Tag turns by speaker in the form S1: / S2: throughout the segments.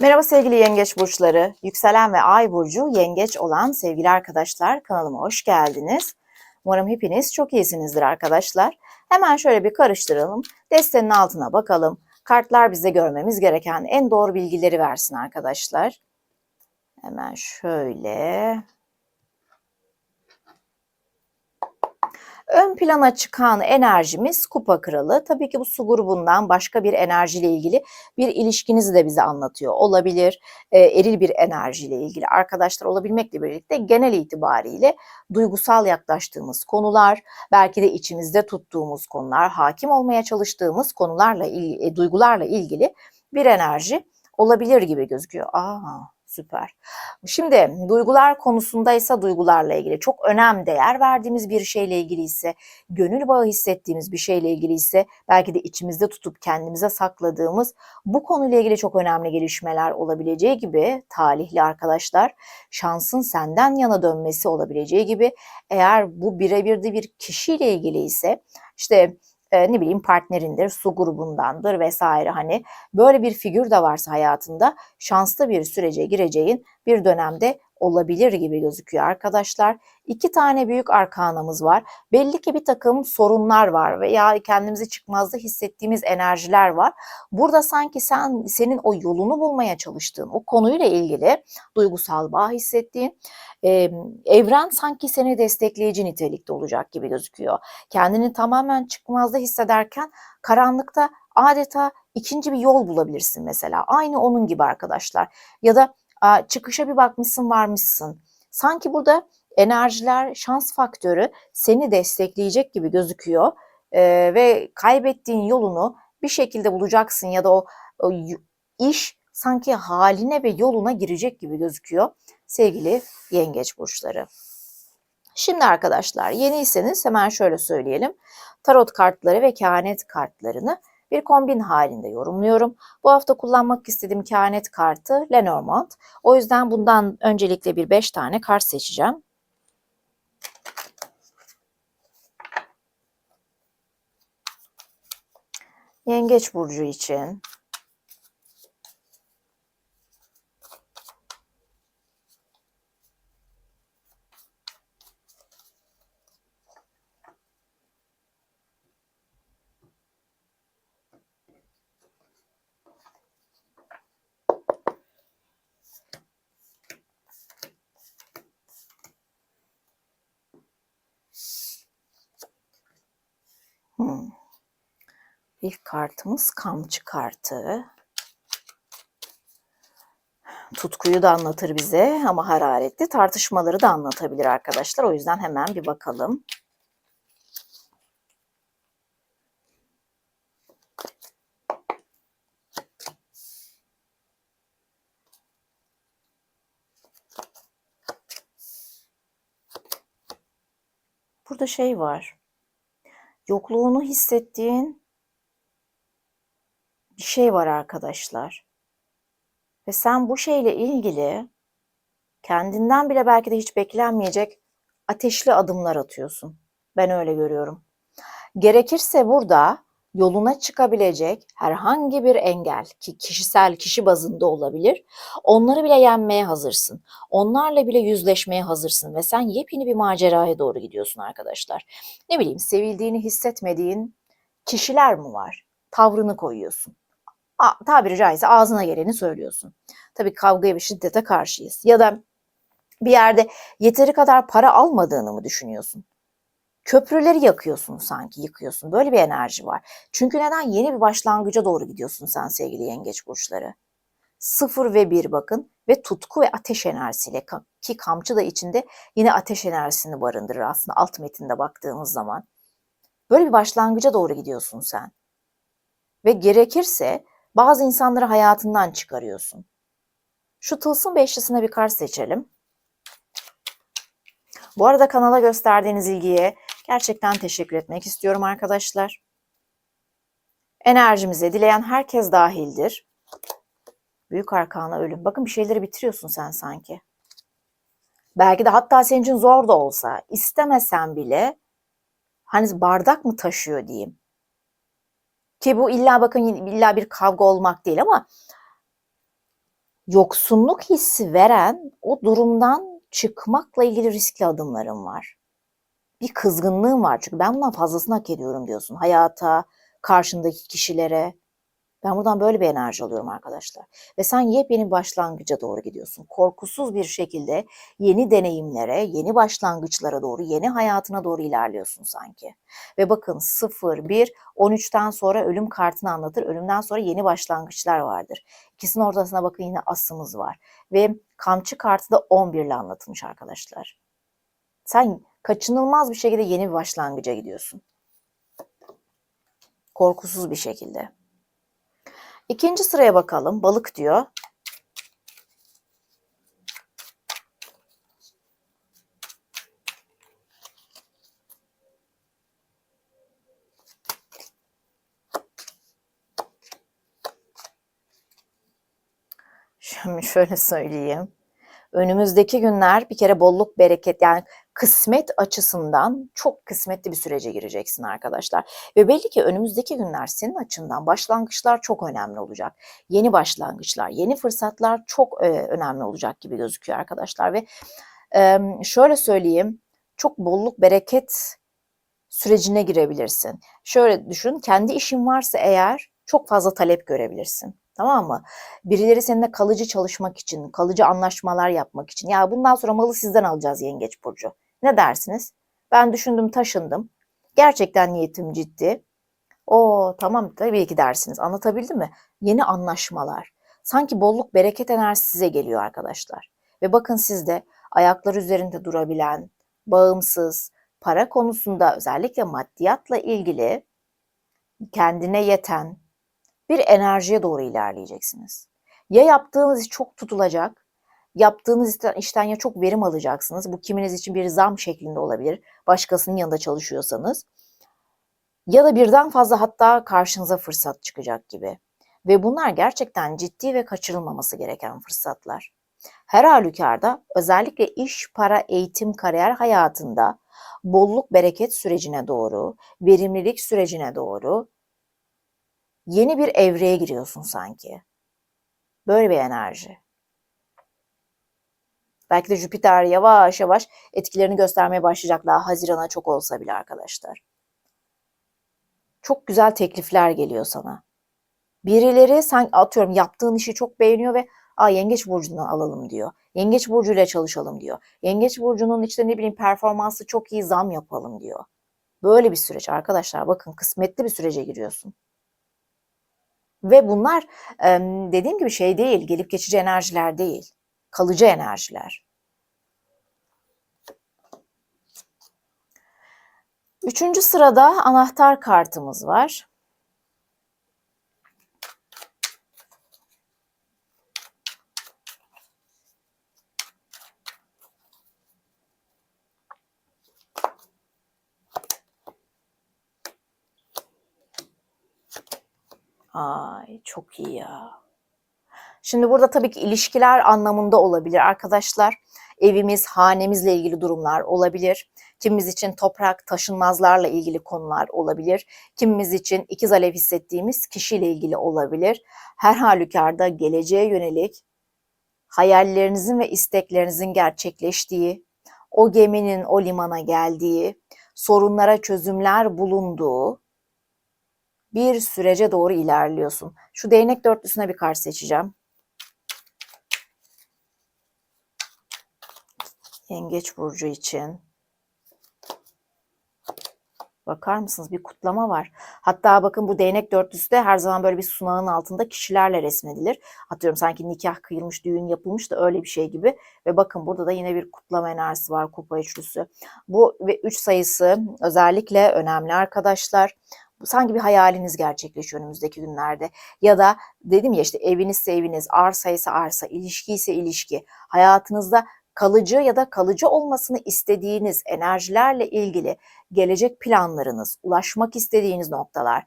S1: Merhaba sevgili yengeç burçları. Yükselen ve ay burcu yengeç olan sevgili arkadaşlar kanalıma hoş geldiniz. Umarım hepiniz çok iyisinizdir arkadaşlar. Hemen şöyle bir karıştıralım. Destenin altına bakalım. Kartlar bize görmemiz gereken en doğru bilgileri versin arkadaşlar. Hemen şöyle Ön plana çıkan enerjimiz kupa kralı. Tabii ki bu su grubundan başka bir enerjiyle ilgili bir ilişkinizi de bize anlatıyor olabilir. E, eril bir enerjiyle ilgili arkadaşlar olabilmekle birlikte genel itibariyle duygusal yaklaştığımız konular, belki de içimizde tuttuğumuz konular, hakim olmaya çalıştığımız konularla, e, duygularla ilgili bir enerji olabilir gibi gözüküyor. Aa, Süper. Şimdi duygular konusunda ise duygularla ilgili çok önem değer verdiğimiz bir şeyle ilgili ise, gönül bağı hissettiğimiz bir şeyle ilgili ise, belki de içimizde tutup kendimize sakladığımız bu konuyla ilgili çok önemli gelişmeler olabileceği gibi talihli arkadaşlar şansın senden yana dönmesi olabileceği gibi eğer bu birebir de bir kişiyle ilgili ise işte e, ne bileyim partnerindir, su grubundandır vesaire. Hani böyle bir figür de varsa hayatında şanslı bir sürece gireceğin bir dönemde olabilir gibi gözüküyor arkadaşlar. İki tane büyük arkanamız var. Belli ki bir takım sorunlar var veya kendimizi çıkmazda hissettiğimiz enerjiler var. Burada sanki sen senin o yolunu bulmaya çalıştığın o konuyla ilgili duygusal bağ hissettiğin e, evren sanki seni destekleyici nitelikte olacak gibi gözüküyor. Kendini tamamen çıkmazda hissederken karanlıkta adeta ikinci bir yol bulabilirsin mesela. Aynı onun gibi arkadaşlar. Ya da çıkışa bir bakmışsın varmışsın. Sanki burada enerjiler, şans faktörü seni destekleyecek gibi gözüküyor. Ee, ve kaybettiğin yolunu bir şekilde bulacaksın ya da o, o iş sanki haline ve yoluna girecek gibi gözüküyor sevgili yengeç burçları. Şimdi arkadaşlar yeniyseniz hemen şöyle söyleyelim. Tarot kartları ve kehanet kartlarını bir kombin halinde yorumluyorum. Bu hafta kullanmak istediğim kehanet kartı Lenormand. O yüzden bundan öncelikle bir 5 tane kart seçeceğim. Yengeç burcu için İlk kartımız kamçı kartı. Tutkuyu da anlatır bize ama hararetli tartışmaları da anlatabilir arkadaşlar. O yüzden hemen bir bakalım. Burada şey var yokluğunu hissettiğin bir şey var arkadaşlar. Ve sen bu şeyle ilgili kendinden bile belki de hiç beklenmeyecek ateşli adımlar atıyorsun. Ben öyle görüyorum. Gerekirse burada yoluna çıkabilecek herhangi bir engel ki kişisel kişi bazında olabilir. Onları bile yenmeye hazırsın. Onlarla bile yüzleşmeye hazırsın ve sen yepyeni bir maceraya doğru gidiyorsun arkadaşlar. Ne bileyim sevildiğini hissetmediğin kişiler mi var? Tavrını koyuyorsun. Tabiri caizse ağzına geleni söylüyorsun. Tabii kavgaya ve şiddete karşıyız. Ya da bir yerde yeteri kadar para almadığını mı düşünüyorsun? köprüleri yakıyorsun sanki, yıkıyorsun. Böyle bir enerji var. Çünkü neden? Yeni bir başlangıca doğru gidiyorsun sen sevgili yengeç burçları. Sıfır ve bir bakın ve tutku ve ateş enerjisiyle ki kamçı da içinde yine ateş enerjisini barındırır aslında alt metinde baktığımız zaman. Böyle bir başlangıca doğru gidiyorsun sen. Ve gerekirse bazı insanları hayatından çıkarıyorsun. Şu tılsım beşlisine bir kart seçelim. Bu arada kanala gösterdiğiniz ilgiye Gerçekten teşekkür etmek istiyorum arkadaşlar. Enerjimize dileyen herkes dahildir. Büyük arkana ölüm. Bakın bir şeyleri bitiriyorsun sen sanki. Belki de hatta senin için zor da olsa istemesen bile hani bardak mı taşıyor diyeyim. Ki bu illa bakın illa bir kavga olmak değil ama yoksunluk hissi veren o durumdan çıkmakla ilgili riskli adımlarım var. Bir kızgınlığım var çünkü ben bundan fazlasını hak ediyorum diyorsun. Hayata, karşındaki kişilere. Ben buradan böyle bir enerji alıyorum arkadaşlar. Ve sen yepyeni başlangıca doğru gidiyorsun. Korkusuz bir şekilde yeni deneyimlere, yeni başlangıçlara doğru, yeni hayatına doğru ilerliyorsun sanki. Ve bakın 0, 1, 13'ten sonra ölüm kartını anlatır. Ölümden sonra yeni başlangıçlar vardır. İkisinin ortasına bakın yine asımız var. Ve kamçı kartı da 11 ile anlatılmış arkadaşlar. Sen kaçınılmaz bir şekilde yeni bir başlangıca gidiyorsun. Korkusuz bir şekilde. İkinci sıraya bakalım. Balık diyor. Şimdi şöyle söyleyeyim. Önümüzdeki günler bir kere bolluk bereket yani kısmet açısından çok kısmetli bir sürece gireceksin arkadaşlar. Ve belli ki önümüzdeki günler senin açından başlangıçlar çok önemli olacak. Yeni başlangıçlar, yeni fırsatlar çok e, önemli olacak gibi gözüküyor arkadaşlar. Ve e, şöyle söyleyeyim çok bolluk bereket sürecine girebilirsin. Şöyle düşün kendi işin varsa eğer çok fazla talep görebilirsin. Tamam mı? Birileri seninle kalıcı çalışmak için, kalıcı anlaşmalar yapmak için. Ya bundan sonra malı sizden alacağız Yengeç Burcu. Ne dersiniz? Ben düşündüm, taşındım. Gerçekten niyetim ciddi. O tamam tabii ki dersiniz. Anlatabildim mi? Yeni anlaşmalar. Sanki bolluk bereket enerjisi size geliyor arkadaşlar. Ve bakın siz de ayaklar üzerinde durabilen, bağımsız, para konusunda özellikle maddiyatla ilgili kendine yeten, bir enerjiye doğru ilerleyeceksiniz. Ya yaptığınız iş çok tutulacak, yaptığınız işten ya çok verim alacaksınız. Bu kiminiz için bir zam şeklinde olabilir. Başkasının yanında çalışıyorsanız. Ya da birden fazla hatta karşınıza fırsat çıkacak gibi. Ve bunlar gerçekten ciddi ve kaçırılmaması gereken fırsatlar. Her halükarda özellikle iş, para, eğitim, kariyer hayatında bolluk bereket sürecine doğru, verimlilik sürecine doğru yeni bir evreye giriyorsun sanki. Böyle bir enerji. Belki de Jüpiter yavaş yavaş etkilerini göstermeye başlayacak daha Haziran'a çok olsa bile arkadaşlar. Çok güzel teklifler geliyor sana. Birileri sen atıyorum yaptığın işi çok beğeniyor ve Aa, Yengeç Burcu'ndan alalım diyor. Yengeç Burcu'yla çalışalım diyor. Yengeç Burcu'nun işte ne bileyim performansı çok iyi zam yapalım diyor. Böyle bir süreç arkadaşlar bakın kısmetli bir sürece giriyorsun. Ve bunlar dediğim gibi şey değil, gelip geçici enerjiler değil, kalıcı enerjiler. Üçüncü sırada anahtar kartımız var. Ay çok iyi ya. Şimdi burada tabii ki ilişkiler anlamında olabilir arkadaşlar. Evimiz, hanemizle ilgili durumlar olabilir. Kimimiz için toprak, taşınmazlarla ilgili konular olabilir. Kimimiz için ikiz alev hissettiğimiz kişiyle ilgili olabilir. Her halükarda geleceğe yönelik hayallerinizin ve isteklerinizin gerçekleştiği, o geminin o limana geldiği, sorunlara çözümler bulunduğu, bir sürece doğru ilerliyorsun. Şu değnek dörtlüsüne bir kart seçeceğim. Yengeç burcu için. Bakar mısınız? Bir kutlama var. Hatta bakın bu değnek dörtlüsü de her zaman böyle bir sunağın altında kişilerle resmedilir. Atıyorum sanki nikah kıyılmış, düğün yapılmış da öyle bir şey gibi. Ve bakın burada da yine bir kutlama enerjisi var kupa üçlüsü. Bu ve üç sayısı özellikle önemli arkadaşlar sanki bir hayaliniz gerçekleşiyor önümüzdeki günlerde. Ya da dedim ya işte evinizse eviniz, arsa ise arsa, ilişki ise ilişki. Hayatınızda kalıcı ya da kalıcı olmasını istediğiniz enerjilerle ilgili gelecek planlarınız, ulaşmak istediğiniz noktalar,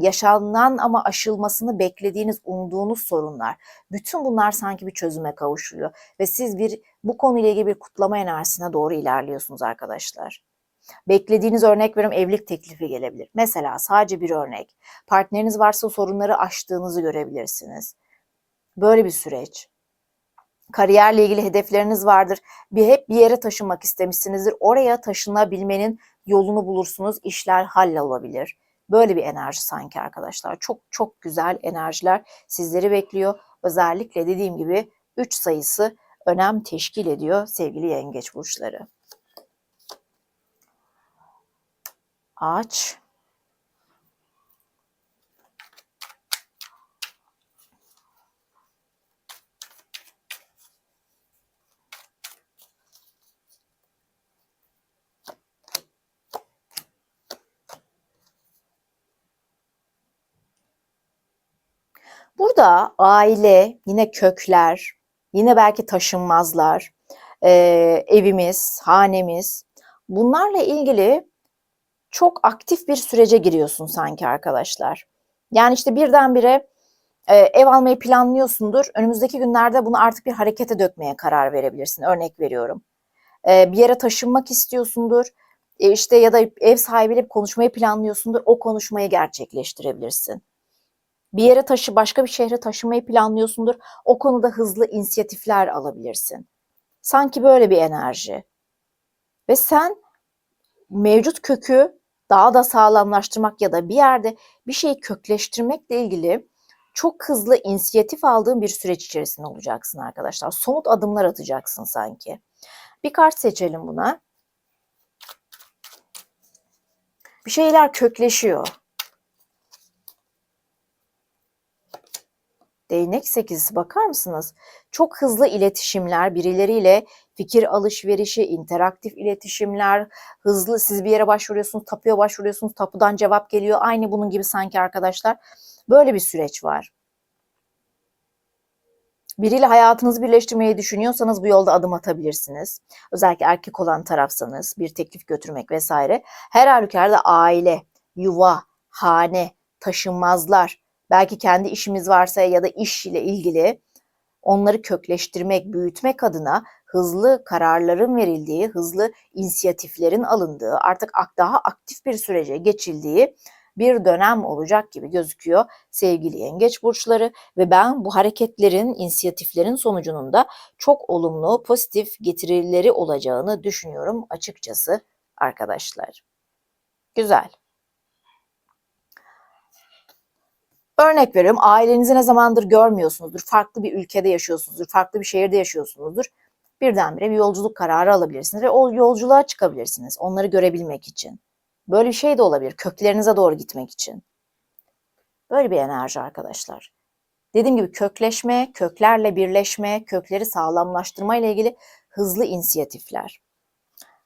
S1: yaşanan ama aşılmasını beklediğiniz, umduğunuz sorunlar, bütün bunlar sanki bir çözüme kavuşuyor ve siz bir bu konuyla ilgili bir kutlama enerjisine doğru ilerliyorsunuz arkadaşlar. Beklediğiniz örnek veriyorum evlilik teklifi gelebilir. Mesela sadece bir örnek. Partneriniz varsa sorunları aştığınızı görebilirsiniz. Böyle bir süreç. Kariyerle ilgili hedefleriniz vardır. Bir hep bir yere taşınmak istemişsinizdir. Oraya taşınabilmenin yolunu bulursunuz. İşler hallolabilir. Böyle bir enerji sanki arkadaşlar. Çok çok güzel enerjiler sizleri bekliyor. Özellikle dediğim gibi 3 sayısı önem teşkil ediyor sevgili yengeç burçları. Ağaç. Burada aile, yine kökler, yine belki taşınmazlar, e, evimiz, hanemiz bunlarla ilgili çok aktif bir sürece giriyorsun sanki arkadaşlar. Yani işte birdenbire e, ev almayı planlıyorsundur. Önümüzdeki günlerde bunu artık bir harekete dökmeye karar verebilirsin. Örnek veriyorum. E, bir yere taşınmak istiyorsundur. E, işte ya da ev sahibiyle konuşmayı planlıyorsundur. O konuşmayı gerçekleştirebilirsin. Bir yere taşı, başka bir şehre taşımayı planlıyorsundur. O konuda hızlı inisiyatifler alabilirsin. Sanki böyle bir enerji. Ve sen mevcut kökü daha da sağlamlaştırmak ya da bir yerde bir şeyi kökleştirmekle ilgili çok hızlı inisiyatif aldığın bir süreç içerisinde olacaksın arkadaşlar. Somut adımlar atacaksın sanki. Bir kart seçelim buna. Bir şeyler kökleşiyor. Değnek sekizisi bakar mısınız? Çok hızlı iletişimler, birileriyle fikir alışverişi, interaktif iletişimler, hızlı siz bir yere başvuruyorsunuz, tapuya başvuruyorsunuz, tapudan cevap geliyor. Aynı bunun gibi sanki arkadaşlar. Böyle bir süreç var. Biriyle hayatınızı birleştirmeyi düşünüyorsanız bu yolda adım atabilirsiniz. Özellikle erkek olan tarafsanız bir teklif götürmek vesaire. Her halükarda aile, yuva, hane, taşınmazlar, belki kendi işimiz varsa ya da iş ile ilgili onları kökleştirmek, büyütmek adına hızlı kararların verildiği, hızlı inisiyatiflerin alındığı, artık daha aktif bir sürece geçildiği bir dönem olacak gibi gözüküyor sevgili yengeç burçları ve ben bu hareketlerin, inisiyatiflerin sonucunun da çok olumlu, pozitif getirileri olacağını düşünüyorum açıkçası arkadaşlar. Güzel. Örnek veriyorum ailenizi ne zamandır görmüyorsunuzdur, farklı bir ülkede yaşıyorsunuzdur, farklı bir şehirde yaşıyorsunuzdur. Birdenbire bir yolculuk kararı alabilirsiniz ve o yolculuğa çıkabilirsiniz onları görebilmek için. Böyle bir şey de olabilir köklerinize doğru gitmek için. Böyle bir enerji arkadaşlar. Dediğim gibi kökleşme, köklerle birleşme, kökleri sağlamlaştırma ile ilgili hızlı inisiyatifler.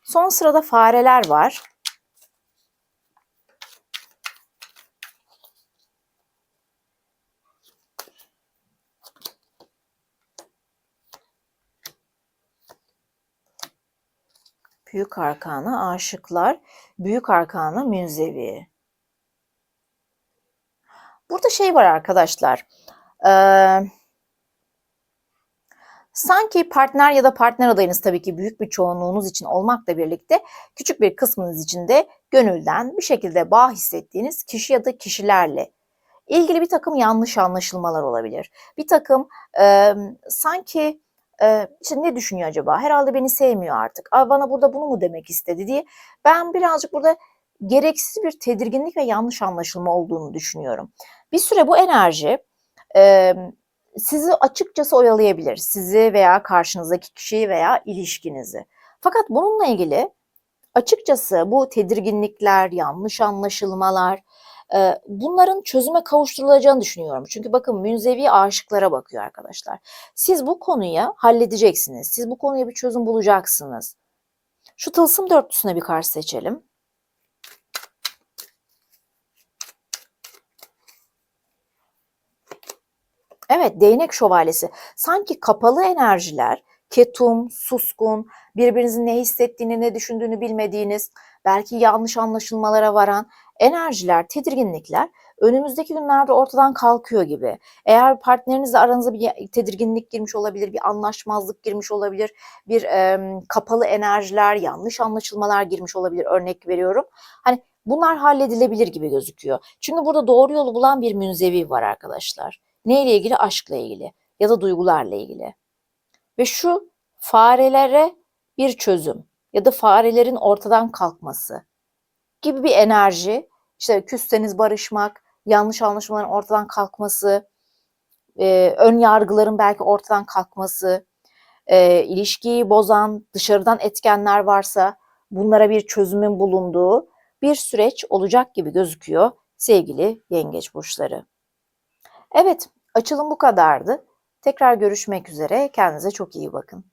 S1: Son sırada fareler var. Büyük arkana aşıklar, büyük arkana münzevi. Burada şey var arkadaşlar. Ee, sanki partner ya da partner adayınız tabii ki büyük bir çoğunluğunuz için olmakla birlikte küçük bir kısmınız için de gönülden bir şekilde bağ hissettiğiniz kişi ya da kişilerle ilgili bir takım yanlış anlaşılmalar olabilir. Bir takım e, sanki işte ne düşünüyor acaba? Herhalde beni sevmiyor artık. Aa, bana burada bunu mu demek istedi diye. Ben birazcık burada gereksiz bir tedirginlik ve yanlış anlaşılma olduğunu düşünüyorum. Bir süre bu enerji e, sizi açıkçası oyalayabilir. Sizi veya karşınızdaki kişiyi veya ilişkinizi. Fakat bununla ilgili açıkçası bu tedirginlikler, yanlış anlaşılmalar, bunların çözüme kavuşturulacağını düşünüyorum. Çünkü bakın münzevi aşıklara bakıyor arkadaşlar. Siz bu konuyu halledeceksiniz. Siz bu konuya bir çözüm bulacaksınız. Şu tılsım dörtlüsüne bir karşı seçelim. Evet, değnek şövalyesi. Sanki kapalı enerjiler, ketum, suskun, birbirinizin ne hissettiğini, ne düşündüğünü bilmediğiniz, belki yanlış anlaşılmalara varan enerjiler, tedirginlikler önümüzdeki günlerde ortadan kalkıyor gibi. Eğer partnerinizle aranıza bir tedirginlik girmiş olabilir, bir anlaşmazlık girmiş olabilir, bir e, kapalı enerjiler, yanlış anlaşılmalar girmiş olabilir örnek veriyorum. Hani bunlar halledilebilir gibi gözüküyor. Çünkü burada doğru yolu bulan bir münzevi var arkadaşlar. Neyle ilgili? Aşkla ilgili. ya da duygularla ilgili. Ve şu farelere bir çözüm ya da farelerin ortadan kalkması gibi bir enerji, işte küsseniz barışmak, yanlış anlaşmaların ortadan kalkması, e, ön yargıların belki ortadan kalkması, e, ilişkiyi bozan dışarıdan etkenler varsa bunlara bir çözümün bulunduğu bir süreç olacak gibi gözüküyor sevgili yengeç burçları. Evet, açılım bu kadardı. Tekrar görüşmek üzere. Kendinize çok iyi bakın.